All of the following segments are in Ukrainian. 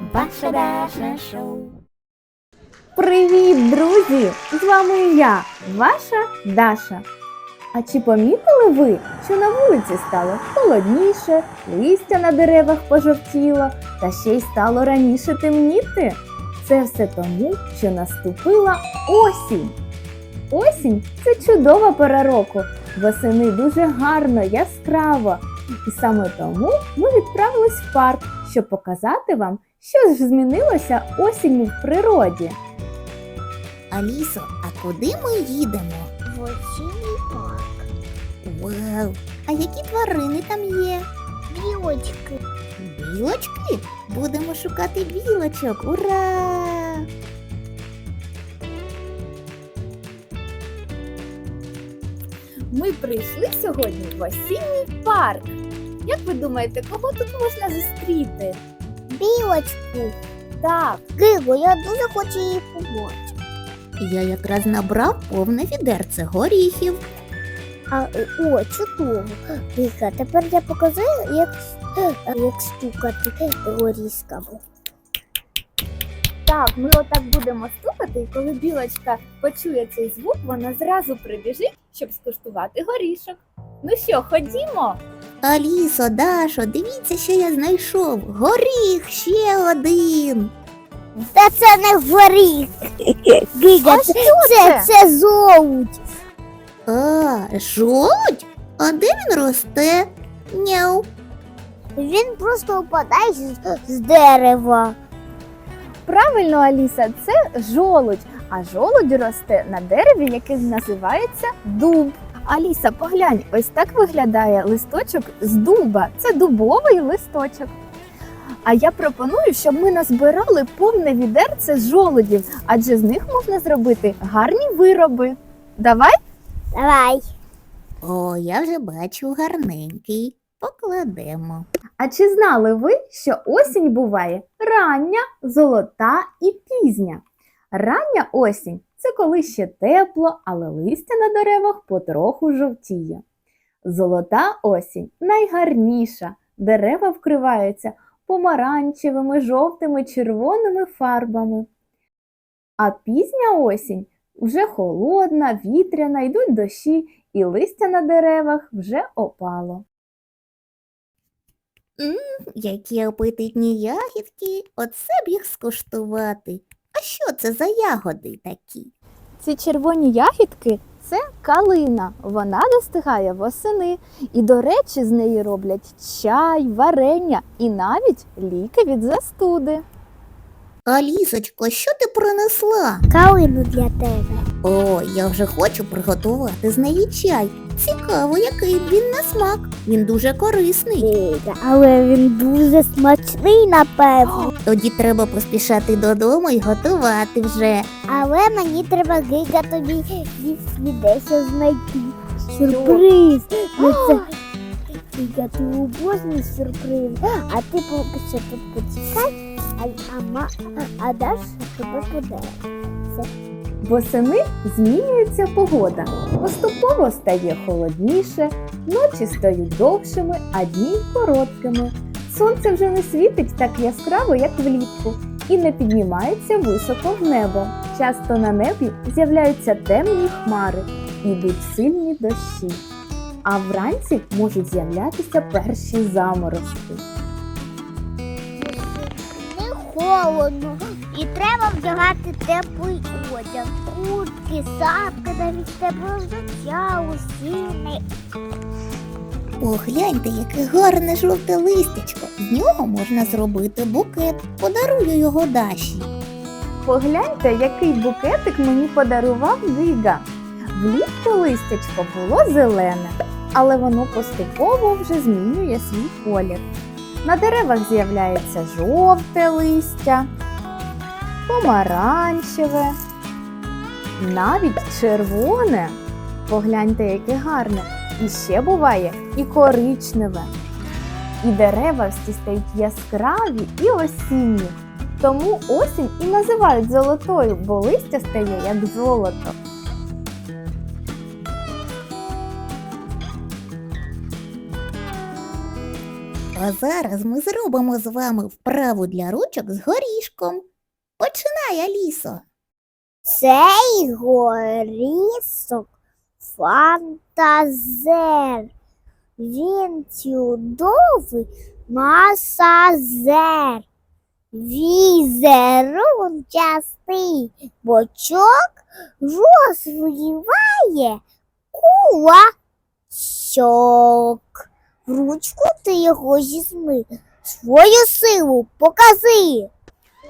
Ваше Даша Шоу. Привіт, друзі! З вами я, ваша Даша. А чи помітили ви, що на вулиці стало холодніше, листя на деревах пожовтіло, та ще й стало раніше темніти? Це все тому, що наступила осінь. Осінь це чудова пора року. Восени дуже гарно, яскраво. І саме тому ми відправились в парк, щоб показати вам, що ж змінилося осінню в природі. Алісо, а куди ми їдемо? В осінній парк. Вау! А які тварини там є? Білочки. Білочки? Будемо шукати білочок. Ура! Ми прийшли сьогодні в осінній парк. Як ви думаєте, кого тут можна зустріти? Білочку. Так, Гиго, я дуже хочу її побачити. Я якраз набрав повне відерце горіхів. А, е, о, чудово. Гига, тепер я покажу, як, як стукати горісками. так, ми отак будемо стукати, і коли білочка почує цей звук, вона зразу прибіжить, щоб скуштувати горішок. Ну що, ходімо? Алісо, Дашо, дивіться, що я знайшов. Горіх ще один. Та це не горіх. Гига, А це, що це, це? це золоть. А, жолудь? А де він росте? Няу. Він просто впадає з, з дерева. Правильно, Аліса, це жолудь, а жолудь росте на дереві, яке називається дуб. Аліса, поглянь, ось так виглядає листочок з дуба. Це дубовий листочок. А я пропоную, щоб ми назбирали повне відерце з жолудів, адже з них можна зробити гарні вироби. Давай? Давай. О, я вже бачу гарненький. Покладемо. А чи знали ви, що осінь буває рання, золота і пізня? Рання осінь це коли ще тепло, але листя на деревах потроху жовтіє. Золота осінь найгарніша, дерева вкриваються помаранчевими, жовтими, червоними фарбами. А пізня осінь вже холодна, вітряна, йдуть дощі, і листя на деревах вже опало. Які апетитні ягідки, оце б їх скуштувати. А що це за ягоди такі? Ці червоні ягідки це калина. Вона достигає восени. І, до речі, з неї роблять чай, варення і навіть ліки від застуди. Алісочко, що ти принесла? Калину для тебе. О, я вже хочу приготувати з неї чай. Цікаво, який він на смак. Він дуже корисний. Гига, але він дуже смачний, напевно. Тоді треба поспішати додому і готувати вже. Але мені треба гига тобі дещо знайти. Сюрприз. Ну це ти обожнюєш сюрприз. А ти поки що тут почекай, а, а, ма, а Даша тебе подарує. Восени змінюється погода. Поступово стає холодніше, ночі стають довшими, а дні короткими. Сонце вже не світить так яскраво, як влітку, і не піднімається високо в небо. Часто на небі з'являються темні хмари, і йдуть сильні дощі. А вранці можуть з'являтися перші заморозки. Не холодно. І треба вдягати теплий одяг. Куртки, сапки, навіть тепле взуття, усіни. Погляньте, яке гарне жовте листячко. З нього можна зробити букет. Подарую його Даші. Погляньте, який букетик мені подарував Гіга. Влітку листячко було зелене, але воно поступово вже змінює свій колір. На деревах з'являється жовте листя, помаранчеве, навіть червоне. Погляньте, яке гарне. І ще буває і коричневе. І дерева всі стають яскраві і осінні. Тому осінь і називають золотою, бо листя стає як золото. А зараз ми зробимо з вами вправу для ручок з горішком. Починай, Алісо. Цей горісок фантазер. Він чудовий масазер. Візерунчастий бочок розвиває кулачок. В ручку ти його зізьми, свою силу покази.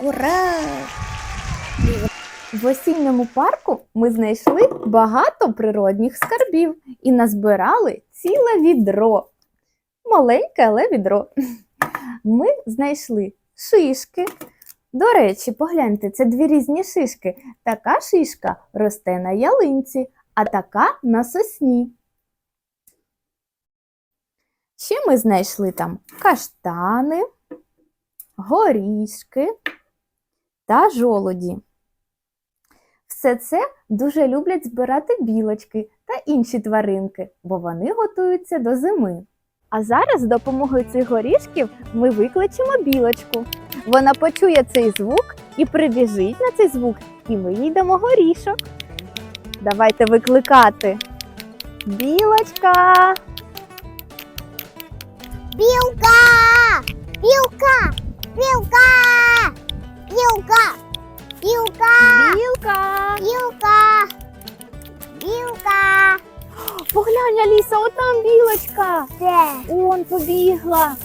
Ура! В осінньому парку ми знайшли багато природних скарбів і назбирали ціле відро. Маленьке, але відро. Ми знайшли шишки. До речі, погляньте, це дві різні шишки. Така шишка росте на ялинці, а така на сосні. Ще ми знайшли там каштани, горішки та жолоді. Все це дуже люблять збирати білочки та інші тваринки, бо вони готуються до зими. А зараз з допомогою цих горішків ми викличемо білочку. Вона почує цей звук і прибіжить на цей звук, і ми їй дамо горішок. Давайте викликати. Білочка! Білка! Білка! Білка! Білка! Білка! Білка! Білка! Білка! Поглянь, Аліса, отам білочка! Де? Он побігла!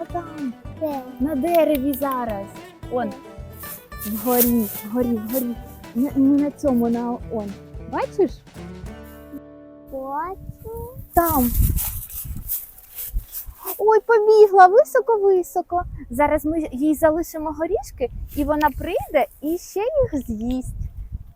Отам. Де? На дереві зараз. Он. Вгорі, вгорі, вгорі. Не, не на цьому, на он. Бачиш? Бачу. Там. Ой, побігла високо-високо. Зараз ми їй залишимо горішки, і вона прийде і ще їх з'їсть.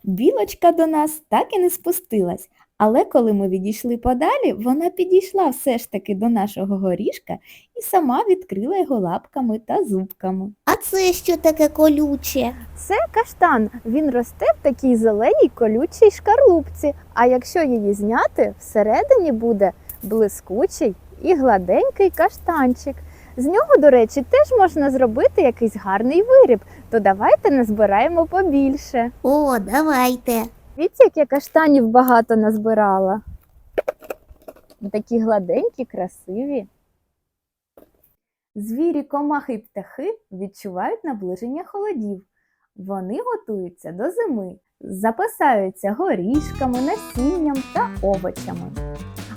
Білочка до нас так і не спустилась, але коли ми відійшли подалі, вона підійшла все ж таки до нашого горішка і сама відкрила його лапками та зубками. А це що таке колюче? Це каштан. Він росте в такій зеленій колючій шкарлупці. А якщо її зняти, всередині буде блискучий і гладенький каштанчик. З нього, до речі, теж можна зробити якийсь гарний виріб. То давайте назбираємо побільше. О, давайте. Дивіться, як я каштанів багато назбирала. Такі гладенькі, красиві. Звірі, комахи й птахи відчувають наближення холодів. Вони готуються до зими, запасаються горішками, насінням та овочами.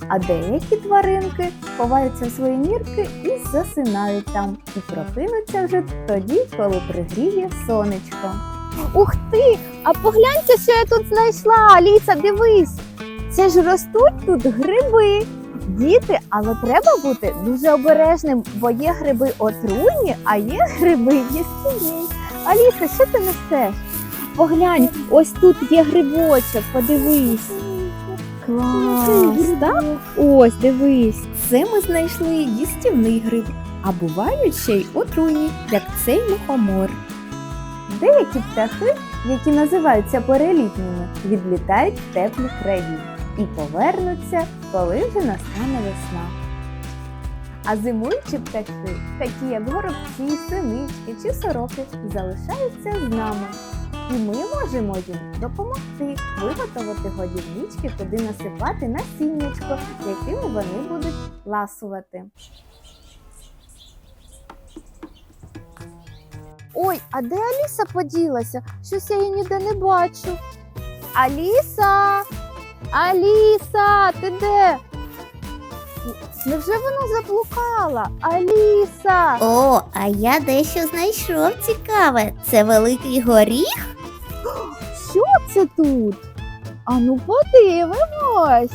А деякі тваринки ховаються в свої нірки і засинають там, і прокинуться вже тоді, коли пригріє сонечко. Ух ти! А погляньте, що я тут знайшла. Аліса, дивись. Це ж ростуть тут гриби. Діти, але треба бути дуже обережним, бо є гриби отруйні, а є гриби їстівні. Аліса, що ти несеш? Поглянь, ось тут є грибочок, подивись. Клас, так? Ось, дивись. Це ми знайшли їстівний гриб, а бувають ще й отруйні, як цей мухомор. Деякі птахи, які називаються перелітніми, відлітають в теплі краї і повернуться, коли вже настане весна. А зимуючі птахи, такі як горобці, синички чи сороки, залишаються з нами. І ми можемо їм допомогти виготовити годівнички, куди насипати насіннячко, якими вони будуть ласувати. Ой, а де Аліса поділася? Щось я її ніде не бачу. Аліса! Аліса, ти де? Невже вона заблукала? Аліса! О, а я дещо знайшов цікаве. Це великий горіх? Це тут? Ану подивимось.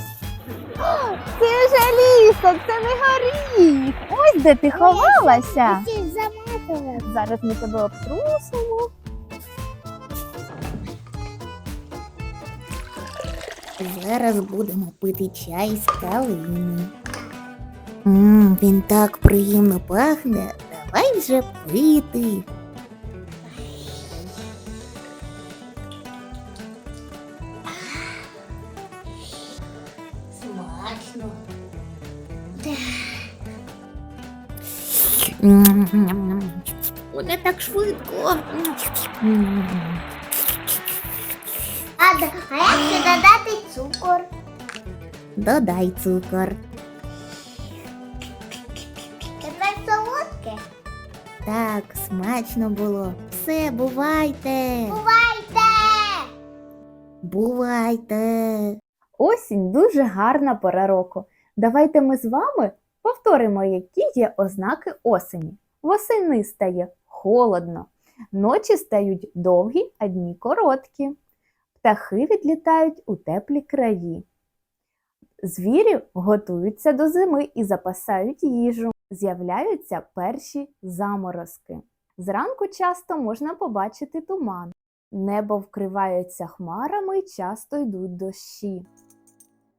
Це ж Аліса, це не горіх. Ось де ти ховалася. Зараз ми тебе обтрусимо. Зараз будемо пити чай з калини. Він так приємно пахне. Давай вже пити. Смачно. Не так швидко. А, д- а як ще додати цукор? Додай цукор. Тепер солодке? Так, смачно було. Все, бувайте. Бувайте! Бувайте. Осінь дуже гарна пора року. Давайте ми з вами повторимо, які є ознаки осені. Восени стає холодно, ночі стають довгі, а дні короткі. Птахи відлітають у теплі краї. Звірі готуються до зими і запасають їжу. З'являються перші заморозки. Зранку часто можна побачити туман. Небо вкривається хмарами і часто йдуть дощі.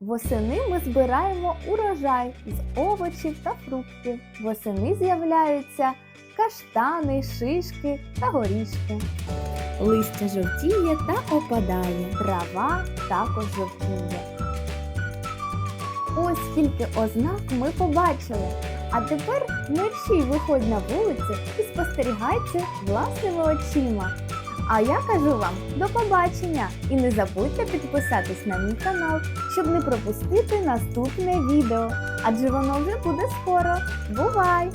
Восени ми збираємо урожай з овочів та фруктів. Восени з'являються каштани, шишки та горішки. Листя жовтіє та опадає, трава також жовтіє. Ось скільки ознак ми побачили. А тепер мерщій виходь на вулицю і спостерігайте власними очима. А я кажу вам до побачення і не забудьте підписатись на мій канал, щоб не пропустити наступне відео, адже воно вже буде скоро. Бувай!